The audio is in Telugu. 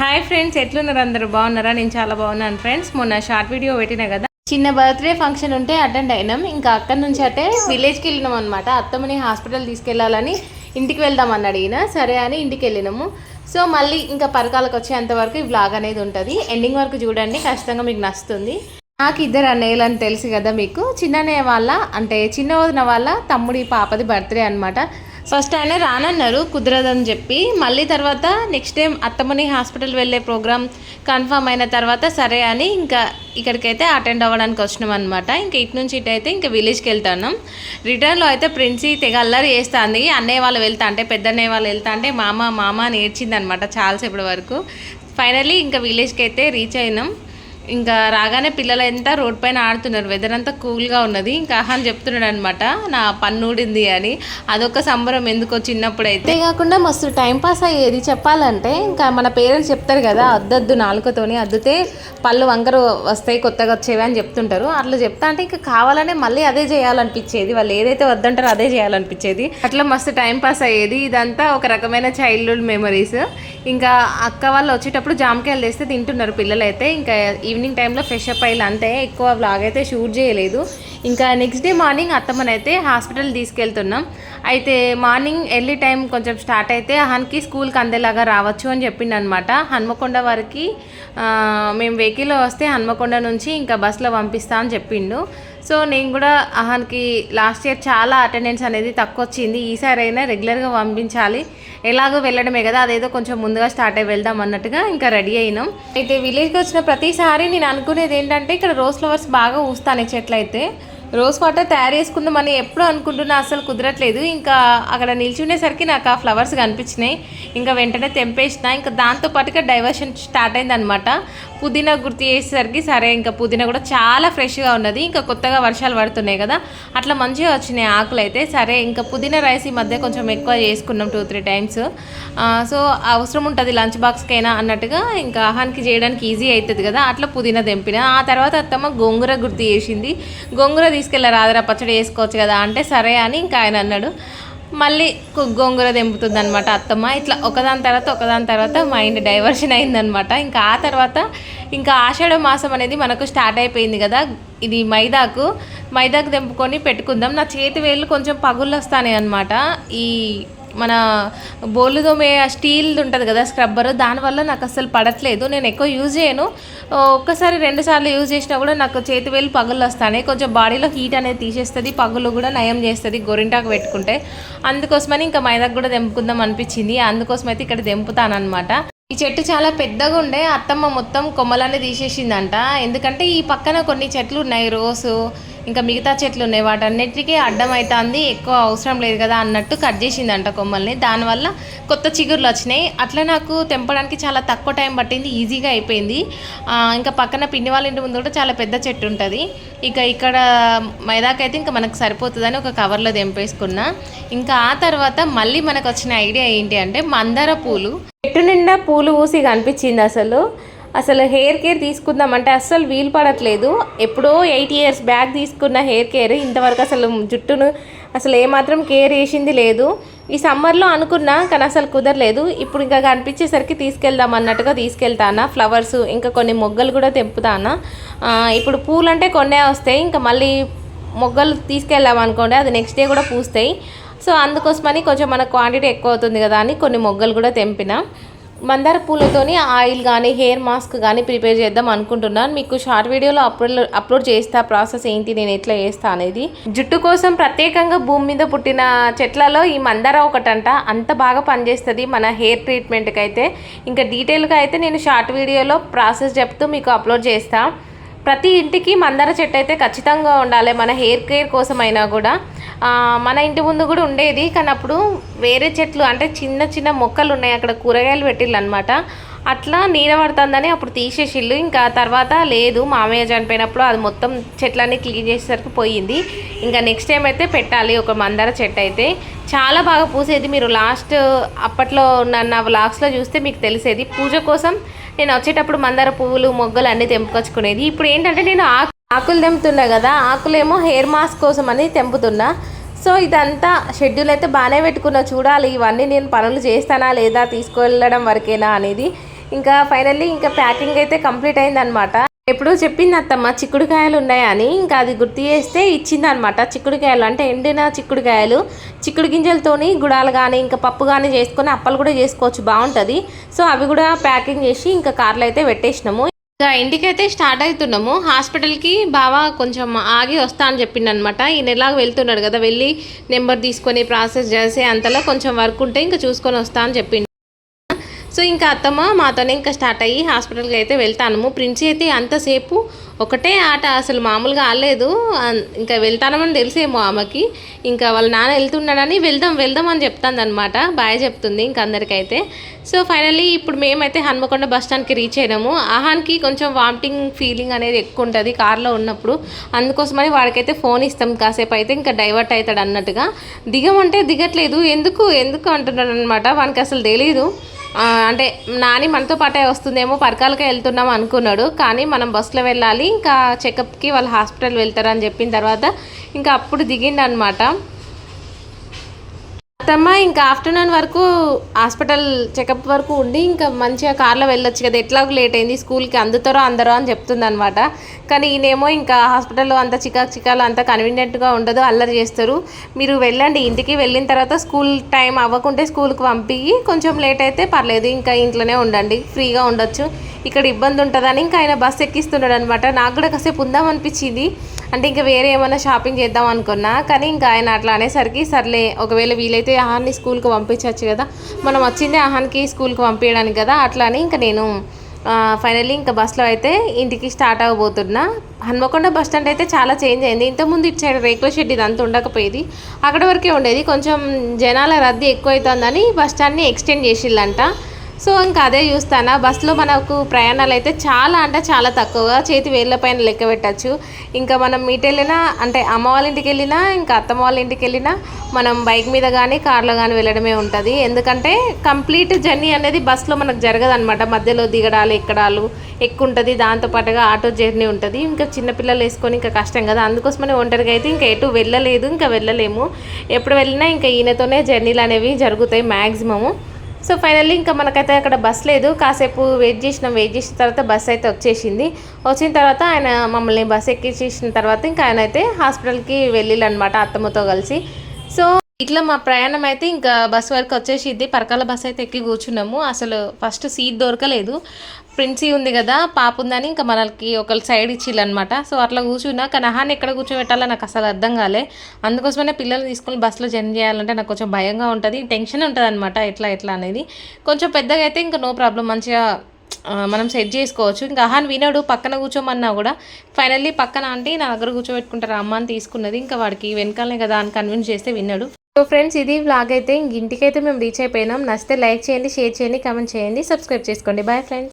హాయ్ ఫ్రెండ్స్ ఎట్లున్నారు అందరూ? బాగున్నారా? నేను చాలా బాగున్నాను ఫ్రెండ్స్ మొన్న షార్ట్ వీడియో పెట్టిన కదా? చిన్న బర్త్డే ఫంక్షన్ ఉంటే అటెండ్ అయినాం. ఇంకా అక్కడి నుంచి అంటే విలేజ్కి వెళ్ళినాం అనమాట అత్తమ్మని హాస్పిటల్ తీసుకెళ్ళాలని ఇంటికి వెళ్దాం అని ఈయన సరే అని ఇంటికి వెళ్ళినాము. సో మళ్ళీ ఇంకా పరకాలకు వచ్చేంత వరకు ఈ బ్లాగ్ అనేది ఉంటుంది. ఎండింగ్ వరకు చూడండి. ఖచ్చితంగా మీకు నచ్చుతుంది. నాకు ఇద్దరు అన్నయ్యలు అని తెలుసు కదా మీకు. చిన్ననే వాళ్ళ అంటే చిన్న వదిన వాళ్ళ తమ్ముడి పాపది బర్త్డే అనమాట ఫస్ట్ ఆయన రానన్నారు కుదరదని చెప్పి. మళ్ళీ తర్వాత నెక్స్ట్ టైం అత్తమ్మని హాస్పిటల్ వెళ్ళే ప్రోగ్రామ్ కన్ఫర్మ్ అయిన తర్వాత సరే అని ఇంకా ఇక్కడికైతే అటెండ్ అవ్వడానికి వచ్చినాం అనమాట ఇంకా ఇటు నుంచి ఇటు అయితే ఇంకా విలేజ్కి వెళ్తాను రిటర్న్లో అయితే ప్రిన్సీ తెగ అల్లరి చేస్తుంది. అన్నయ్య వాళ్ళు వెళ్తా అంటే పెద్దన్నయ్య వాళ్ళు వెళ్తా అంటే మామ మామ అని అనమాట చాలాసేపటి వరకు. ఫైనల్లీ ఇంకా విలేజ్కి అయితే రీచ్ అయినాం. ఇంకా రాగానే పిల్లలు అంతా రోడ్ పైన ఆడుతున్నారు వెదర్ అంతా కూల్గా ఉన్నది. ఇంకా అని చెప్తున్నాడు అనమాట నా పన్నుడింది అని. అదొక సంబరం ఎందుకో చిన్నప్పుడు అయితే కాకుండా మస్తు టైం పాస్ అయ్యేది చెప్పాలంటే ఇంకా మన పేరెంట్స్ చెప్తారు కదా అద్దద్దు నాలుకతోని అద్దుతే పళ్ళు వంకర వస్తాయి కొత్తగా వచ్చేవి అని చెప్తుంటారు. అట్లా చెప్తా అంటే ఇంకా కావాలనే మళ్ళీ అదే చేయాలనిపించేది. వాళ్ళు ఏదైతే వద్దంటారో అదే చేయాలనిపించేది. అట్లా మస్తు టైం పాస్ అయ్యేది. ఇదంతా ఒక రకమైన చైల్డ్హుడ్ మెమరీస్ ఇంకా అక్క వాళ్ళు వచ్చేటప్పుడు జామకాయలు తెస్తే తింటున్నారు పిల్లలైతే. ఇంకా ఈవినింగ్ ఈవినింగ్ టైంలో ఫ్రెష్ అప్ అయ్యి అంతే ఎక్కువ వ్లాగ్ అయితే షూట్ చేయలేదు. ఇంకా నెక్స్ట్ డే మార్నింగ్ అత్తమ్మనైతే హాస్పిటల్ తీసుకెళ్తున్నాం. అయితే మార్నింగ్ ఎర్లీ టైం కొంచెం స్టార్ట్ అయితే హన్కి స్కూల్కి అందేలాగా రావచ్చు అని చెప్పిండు అనమాట హన్మకొండ వరకు మేము వెహికల్లో వస్తే హన్మకొండ నుంచి ఇంకా బస్సులో పంపిస్తా అని చెప్పిండు. సో నేను కూడా అహాన్కి లాస్ట్ ఇయర్ చాలా అటెండెన్స్ అనేది తక్కువ వచ్చింది ఈసారి అయినా రెగ్యులర్గా పంపించాలి. ఎలాగో వెళ్ళడమే కదా అదేదో కొంచెం ముందుగా స్టార్ట్ అయ్యి వెళ్దాం అన్నట్టుగా ఇంకా రెడీ అయినాం. అయితే విలేజ్కి వచ్చిన ప్రతిసారి నేను అనుకునేది ఏంటంటే ఇక్కడ రోజ్ ఫ్లవర్స్ బాగా ఊస్తాను చెట్లయితే. రోజ్ వాటర్ తయారు చేసుకుందామని ఎప్పుడు అనుకుంటున్నా అసలు కుదరట్లేదు. ఇంకా అక్కడ నిల్చునేసరికి నాకు ఆ ఫ్లవర్స్ కనిపించినాయి. ఇంకా వెంటనే తెంపేసిన. ఇంకా దాంతో పాటుగా డైవర్షన్ స్టార్ట్ అయిందనమాట పుదీనా గుర్తు చేసేసరికి సరే ఇంకా పుదీనా కూడా చాలా ఫ్రెష్గా ఉన్నది. ఇంకా కొత్తగా వర్షాలు పడుతున్నాయి కదా అట్లా మంచిగా వచ్చినాయి ఆకులు అయితే సరే ఇంకా పుదీనా రైస్ ఈ మధ్య కొంచెం ఎక్కువ చేసుకున్నాం టూ త్రీ టైమ్స్ సో అవసరం ఉంటుంది లంచ్ బాక్స్కైనా అన్నట్టుగా ఇంకా ఆహానికి చేయడానికి ఈజీ అవుతుంది కదా అట్లా పుదీనా తెంపిన. ఆ తర్వాత అత్తమ్మ గోంగూర గుర్తు చేసింది. గోంగూర తీసుకెళ్ళారు రాదరా పచ్చడి వేసుకోవచ్చు కదా అంటే సరే అని ఇంకా ఆయన అన్నాడు. మళ్ళీ గోంగూర తెంపుతుంది అనమాట అత్తమ్మ. ఇట్లా ఒకదాని తర్వాత ఒకదాని తర్వాత మైండ్ డైవర్షన్ అయిందనమాట ఇంకా ఆ తర్వాత ఇంకా ఆషాఢ మాసం అనేది మనకు స్టార్ట్ అయిపోయింది కదా. ఇది మైదాకు. మైదాకు తెంపుకొని పెట్టుకుందాం. నా చేతి వేళ్ళు కొంచెం పగుళ్ళు వస్తాయి అనమాట ఈ మన బోళ్ళు తోమే స్టీల్ది ఉంటుంది కదా స్క్రబ్బర్ దానివల్ల నాకు అసలు పడట్లేదు. నేను ఎక్కువ యూజ్ చేయను. ఒక్కసారి రెండు సార్లు యూజ్ చేసినా కూడా నాకు చేతి వేలు పగులు వస్తాయి కొంచెం బాడీలో హీట్ అనేది తీసేస్తుంది పగులు కూడా నయం చేస్తుంది గొరింటాకు పెట్టుకుంటే. అందుకోసమని ఇంకా మైదాకు కూడా తెంపుకుందాం అనిపించింది. అందుకోసం అయితే ఇక్కడ తెంపుతానమాట ఈ చెట్టు చాలా పెద్దగా ఉండే అత్తమ్మ మొత్తం కొమ్మలన్నీ తీసేసిందంట. ఎందుకంటే ఈ పక్కన కొన్ని చెట్లు ఉన్నాయి రోసు ఇంకా మిగతా చెట్లు ఉన్నాయి. వాటన్నిటికీ అడ్డం అవుతుంది ఎక్కువ అవసరం లేదు కదా అన్నట్టు కట్ చేసిందంట కొమ్మల్ని. దానివల్ల కొత్త చిగుర్లు వచ్చినాయి. అట్లా నాకు తెంపడానికి చాలా తక్కువ టైం పట్టింది. ఈజీగా అయిపోయింది. ఇంకా పక్కన పిన్ని వాళ్ళ ఇంటి ముందు కూడా చాలా పెద్ద చెట్టు ఉంటుంది. ఇక ఇక్కడ మైదాకైతే ఇంకా మనకు సరిపోతుందని ఒక కవర్లో తెంపేసుకున్నా. ఇంకా ఆ తర్వాత మళ్ళీ మనకు వచ్చిన ఐడియా ఏంటి అంటే మందార పూలు. చెట్టు నిండా పూలు ఊసి కనిపించింది అసలు. అసలు హెయిర్ కేర్ తీసుకుందామంటే అస్సలు వీలు పడట్లేదు. ఎప్పుడో ఎయిట్ ఇయర్స్ బ్యాక్ తీసుకున్న హెయిర్ కేర్ ఇంతవరకు అసలు జుట్టును అసలు ఏమాత్రం కేర్ చేసింది లేదు. ఈ సమ్మర్లో అనుకున్నా కానీ అసలు కుదరలేదు. ఇప్పుడు ఇంకా కనిపించేసరికి తీసుకెళ్దాం అన్నట్టుగా తీసుకెళ్తానా. ఫ్లవర్స్ ఇంకా కొన్ని మొగ్గలు కూడా తెంపుతానా. ఇప్పుడు పూలు అంటే కొన్నే వస్తాయి. ఇంకా మళ్ళీ మొగ్గలు తీసుకెళ్ళాం అనుకోండి. అది నెక్స్ట్ డే కూడా పూస్తాయి. సో అందుకోసమని కొంచెం మన క్వాంటిటీ ఎక్కువ అవుతుంది కదా అని కొన్ని మొగ్గలు కూడా తెంపిన. మందార పూలతోని ఆయిల్ కానీ హెయిర్ మాస్క్ కానీ ప్రిపేర్ చేద్దాం అనుకుంటున్నాను. మీకు షార్ట్ వీడియోలో అప్లోడ్ అప్లోడ్ చేస్తా ప్రాసెస్ ఏంటి నేను ఎట్లా చేస్తా అనేది. జుట్టు కోసం ప్రత్యేకంగా భూమి మీద పుట్టిన చెట్లలో ఈ మందార ఒకటంట. అంత బాగా పనిచేస్తుంది మన హెయిర్ ట్రీట్మెంట్కి అయితే ఇంకా డీటెయిల్గా అయితే నేను షార్ట్ వీడియోలో ప్రాసెస్ చెప్తూ మీకు అప్లోడ్ చేస్తాను ప్రతి ఇంటికి మందార చెట్టు అయితే ఖచ్చితంగా ఉండాలి. మన హెయిర్ కేర్ కోసం అయినా కూడా మన ఇంటి ముందు కూడా ఉండేది. కానీ అప్పుడు వేరే చెట్లు అంటే చిన్న చిన్న మొక్కలు ఉన్నాయి. అక్కడ కూరగాయలు పెట్టిళ్ళు అనమాట అట్లా నీడ పడుతుందని అప్పుడు తీసేసిళ్ళు ఇంకా తర్వాత లేదు మామయ్య చనిపోయినప్పుడు అది మొత్తం చెట్లన్నీ క్లీన్ చేసేసరికి పోయింది. ఇంకా నెక్స్ట్ టైం అయితే పెట్టాలి ఒక మందార చెట్టు అయితే. చాలా బాగా పూసేది. మీరు లాస్ట్ అప్పట్లో ఉన్న నా వ్లాగ్స్లో చూస్తే మీకు తెలిసేది. పూజ కోసం నేను వచ్చేటప్పుడు మందార పువ్వులు మొగ్గలు అన్నీ తెంపుకొచ్చుకునేది. ఇప్పుడు ఏంటంటే నేను ఆకు ఆకులు తెంపుతున్నా కదా ఆకులేమో హెయిర్ మాస్క్ కోసం అని తెంపుతున్నా. సో ఇదంతా షెడ్యూల్ అయితే బాగానే పెట్టుకున్నా. చూడాలి ఇవన్నీ నేను పనులు చేస్తానా లేదా తీసుకువెళ్ళడం వరకేనా అనేది. ఇంకా ఫైనల్లీ ఇంకా ప్యాకింగ్ అయితే కంప్లీట్ అయిందనమాట ఎప్పుడు చెప్పింది అత్తమ్మ చిక్కుడుకాయలు ఉన్నాయని ఇంకా అది గుర్తు చేస్తే ఇచ్చిందనమాట చిక్కుడుకాయలు అంటే ఎండిన చిక్కుడుకాయలు చిక్కుడు గింజలతోని గుడాలు కానీ ఇంకా పప్పు కానీ చేసుకొని అప్పలు కూడా చేసుకోవచ్చు బాగుంటుంది. సో అవి కూడా ప్యాకింగ్ చేసి ఇంకా కార్లో అయితే పెట్టేసినాము. ఇంకా ఇంటికైతే స్టార్ట్ అవుతున్నాము హాస్పిటల్కి బావ కొంచెం ఆగి వస్తా అని చెప్పిండు అనమాట ఈయన ఎలాగ వెళ్తున్నాడు కదా వెళ్ళి నెంబర్ తీసుకొని ప్రాసెస్ చేసే అంతలో కొంచెం వర్క్ ఉంటే ఇంకా చూసుకొని వస్తా అని చెప్పిండు. సో ఇంకా అత్తమ్మ మాతోనే ఇంకా స్టార్ట్ అయ్యి హాస్పిటల్కి అయితే వెళ్తాను ప్రిన్సీ అయితే అంతసేపు ఒకటే ఆట అసలు మామూలుగా ఆడలేదు. ఇంకా వెళ్తానమని తెలిసేమో ఆమెకి. ఇంకా వాళ్ళ నాన్న వెళ్తున్నాడని వెళ్దాం వెళ్దాం అని చెప్తాను అనమాట బాయ్ చెప్తుంది ఇంక అందరికైతే. సో ఫైనల్లీ ఇప్పుడు మేమైతే హన్మకొండ బస్ స్టాండ్కి రీచ్ అయినాము. ఆహాన్కి కొంచెం వామిటింగ్ ఫీలింగ్ అనేది ఎక్కువ ఉంటుంది కార్లో ఉన్నప్పుడు. అందుకోసమని వాడికైతే ఫోన్ ఇస్తాం. కాసేపు అయితే ఇంకా డైవర్ట్ అవుతాడు అన్నట్టుగా. దిగమంటే దిగట్లేదు. ఎందుకు? ఎందుకు అంటున్నాడు అనమాట వానికి అసలు తెలియదు అంటే నాని మనతో పాటే వస్తుందేమో పరకాలకే వెళ్తున్నాం అనుకున్నాడు. కానీ మనం బస్సులో వెళ్ళాలి ఇంకా చెకప్కి వాళ్ళు హాస్పిటల్ వెళ్తారని చెప్పిన తర్వాత ఇంకా అప్పుడు దిగిండనమాట. అత్తమ్మ ఇంకా ఆఫ్టర్నూన్ వరకు హాస్పిటల్ చెకప్ వరకు ఉండి ఇంకా మంచిగా కార్లో వెళ్ళొచ్చు కదా. ఎట్లాగో లేట్ అయింది స్కూల్కి అందుతారో అందరో అని చెప్తుంది అనమాట కానీ ఈయనేమో ఇంకా హాస్పిటల్లో అంత చికాకు చికాలు అంత కన్వీనియంట్గా ఉండదు అల్లరి చేస్తారు. మీరు వెళ్ళండి ఇంటికి వెళ్ళిన తర్వాత స్కూల్ టైం అవ్వకుంటే స్కూల్కి పంపి కొంచెం లేట్ అయితే పర్లేదు ఇంకా ఇంట్లోనే ఉండండి ఫ్రీగా ఉండొచ్చు. ఇక్కడ ఇబ్బంది ఉంటుందని ఇంకా ఆయన బస్సు ఎక్కిస్తున్నాడు అనమాట నాకు కూడా కాసేపు ఉందాం అనిపించింది అంటే ఇంకా వేరే ఏమైనా షాపింగ్ చేద్దాం అనుకున్నా కానీ ఇంకా ఆయన అట్లా అనేసరికి సర్లే ఒకవేళ వీలైతే ఆహాన్ని స్కూల్కి పంపించవచ్చు కదా. మనం వచ్చిందే ఆహానికి స్కూల్కి పంపించడానికి కదా అట్లా అని ఇంకా నేను ఫైనల్లీ ఇంకా బస్లో అయితే ఇంటికి స్టార్ట్ అవ్వబోతున్నా హన్మకొండ బస్ స్టాండ్ అయితే చాలా చేంజ్ అయింది. ఇంతకుముందు ఇటు సైడ్ రేకుల షెడ్ ఇదంతా ఉండకపోయేది. అక్కడ వరకే ఉండేది. కొంచెం జనాల రద్దీ ఎక్కువ అవుతుందని బస్ స్టాండ్ని ఎక్స్టెండ్ చేసిల్లంట. సో ఇంకా అదే చూస్తానా. బస్సులో మనకు ప్రయాణాలు అయితే చాలా అంటే చాలా తక్కువగా చేతి వేళ్ళ పైన లెక్క పెట్టచ్చు. ఇంకా మనం మీట్ వెళ్ళినా అంటే అమ్మ వాళ్ళ ఇంటికి వెళ్ళినా ఇంకా అత్తమ్మ వాళ్ళ ఇంటికి వెళ్ళినా మనం బైక్ మీద కానీ కార్లో కానీ వెళ్ళడమే ఉంటుంది. ఎందుకంటే కంప్లీట్ జర్నీ అనేది బస్సులో మనకు జరగదనమాట మధ్యలో దిగడాలు ఎక్కడాలు ఎక్కువ ఉంటుంది దాంతోపాటుగా ఆటో జర్నీ ఉంటుంది. ఇంకా చిన్నపిల్లలు వేసుకొని ఇంకా కష్టం కదా. అందుకోసమని ఒంటరిగా అయితే ఇంకా ఎటు వెళ్ళలేదు ఇంకా వెళ్ళలేము. ఎప్పుడు వెళ్ళినా ఇంకా ఈయనతోనే జర్నీలు అనేవి జరుగుతాయి మ్యాక్సిమము సో ఫైనల్లీ ఇంకా మనకైతే అక్కడ బస్ లేదు. కాసేపు వెయిట్ చేసినాం. వెయిట్ చేసిన తర్వాత బస్ అయితే వచ్చేసింది. వచ్చిన తర్వాత ఆయన మమ్మల్ని బస్ ఎక్కించేసిన తర్వాత ఇంకా ఆయన అయితే హాస్పిటల్కి వెళ్ళిల్లనమాట అత్తమ్మతో కలిసి. సో ఇట్లా మా ప్రయాణం అయితే ఇంకా బస్ వరకు వచ్చేసిద్ది. పరకాల బస్ అయితే ఎక్కి కూర్చున్నాము. అసలు ఫస్ట్ సీట్ దొరకలేదు. ప్రిన్సీ ఉంది కదా పాప ఉందని ఇంకా మనకి ఒకళ్ళు సైడ్ ఇచ్చిల్లనమాట సో అట్లా కూర్చున్నా. కానీ అహాన్ని ఎక్కడ కూర్చోబెట్టాలో నాకు అసలు అర్థం కాలే. అందుకోసమనే పిల్లలు తీసుకొని బస్సులో జర్నీ చేయాలంటే నాకు కొంచెం భయంగా ఉంటుంది. టెన్షన్ ఉంటుంది అనమాట ఎట్లా ఎట్లా అనేది. కొంచెం పెద్దగా అయితే ఇంకా నో ప్రాబ్లం మంచిగా మనం సెట్ చేసుకోవచ్చు. ఇంకా అహాన్ వినడు పక్కన కూర్చోమన్నా కూడా. ఫైనల్లీ పక్కన ఆంటీ నా దగ్గర కూర్చోబెట్టుకుంటారు. అమ్మ అని తీసుకున్నది. ఇంకా వాడికి వెనకాలనే కదా అని కన్విన్స్ చేస్తే విన్నాడు. సో ఫ్రెండ్స్ ఇది వ్లాగ్ అయితే ఇంక ఇంటికైతే మేము రీచ్ అయిపోయినాం. నచ్చితే లైక్ చేయండి షేర్ చేయండి కామెంట్ చేయండి. సబ్స్క్రైబ్ చేసుకోండి. Bye friends